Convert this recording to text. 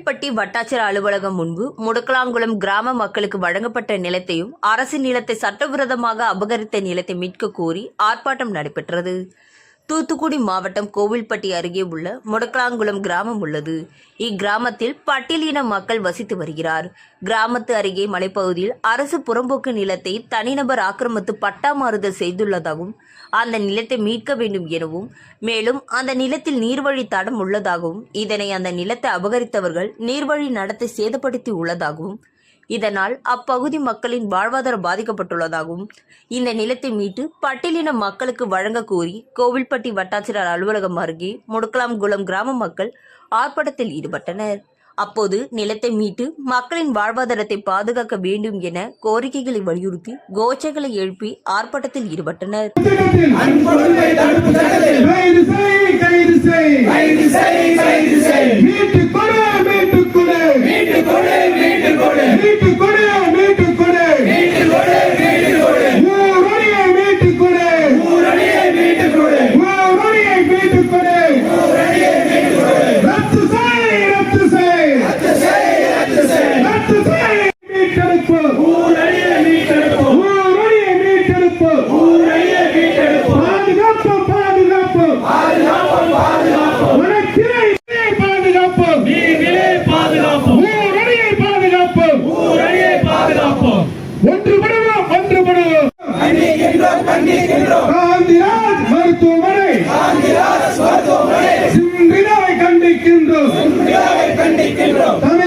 வட்டாட்சியர் அலுவலகம் முன்பு முடக்கலாங்குளம் கிராம மக்களுக்கு வழங்கப்பட்ட நிலத்தையும் அரசு நிலத்தை சட்டவிரோதமாக அபகரித்த நிலத்தை மீட்க கோரி ஆர்ப்பாட்டம் நடைபெற்றது. தூத்துக்குடி மாவட்டம் கோவில்பட்டி அருகே உள்ள முடக்கலாங்குளம் கிராமம் உள்ளது. இக்கிராமத்தில் பட்டியலின மக்கள் வசித்து வருகிறார். கிராமத்து அருகே மலைப்பகுதியில் அரசு புறம்போக்கு நிலத்தை தனிநபர் ஆக்கிரமித்து பட்டா மாறுதல் செய்துள்ளதாகவும் அந்த நிலத்தை மீட்க வேண்டும் எனவும் மேலும் அந்த நிலத்தில் நீர்வழி தடம் உள்ளதாகவும் இதனை அந்த நிலத்தை அபகரித்தவர்கள் நீர்வழி நடத்தை சேதப்படுத்தி உள்ளதாகவும் இதனால் அப்பகுதி மக்களின் வாழ்வாதாரம் பாதிக்கப்பட்டுள்ளதாகவும் இந்த நிலத்தை மீட்டு பட்டியலின மக்களுக்கு வழங்க கோரி கோவில்பட்டி வட்டாட்சியர் அலுவலகம் அருகே முடுக்கலாம்குளம் கிராம மக்கள் ஆர்ப்பாட்டத்தில் ஈடுபட்டனர். அப்போது நிலத்தை மீட்டு மக்களின் வாழ்வாதாரத்தை பாதுகாக்க வேண்டும் என கோரிக்கைகளை வலியுறுத்தி கோச்சைகளை எழுப்பி ஆர்ப்பாட்டத்தில் ஈடுபட்டனர். crítico காந்திராஜ் மருத்துவமனை. மருத்துவமனை. சிந்திராவை கண்டிக்கின்றோம். கண்டிக்கின்றோம்.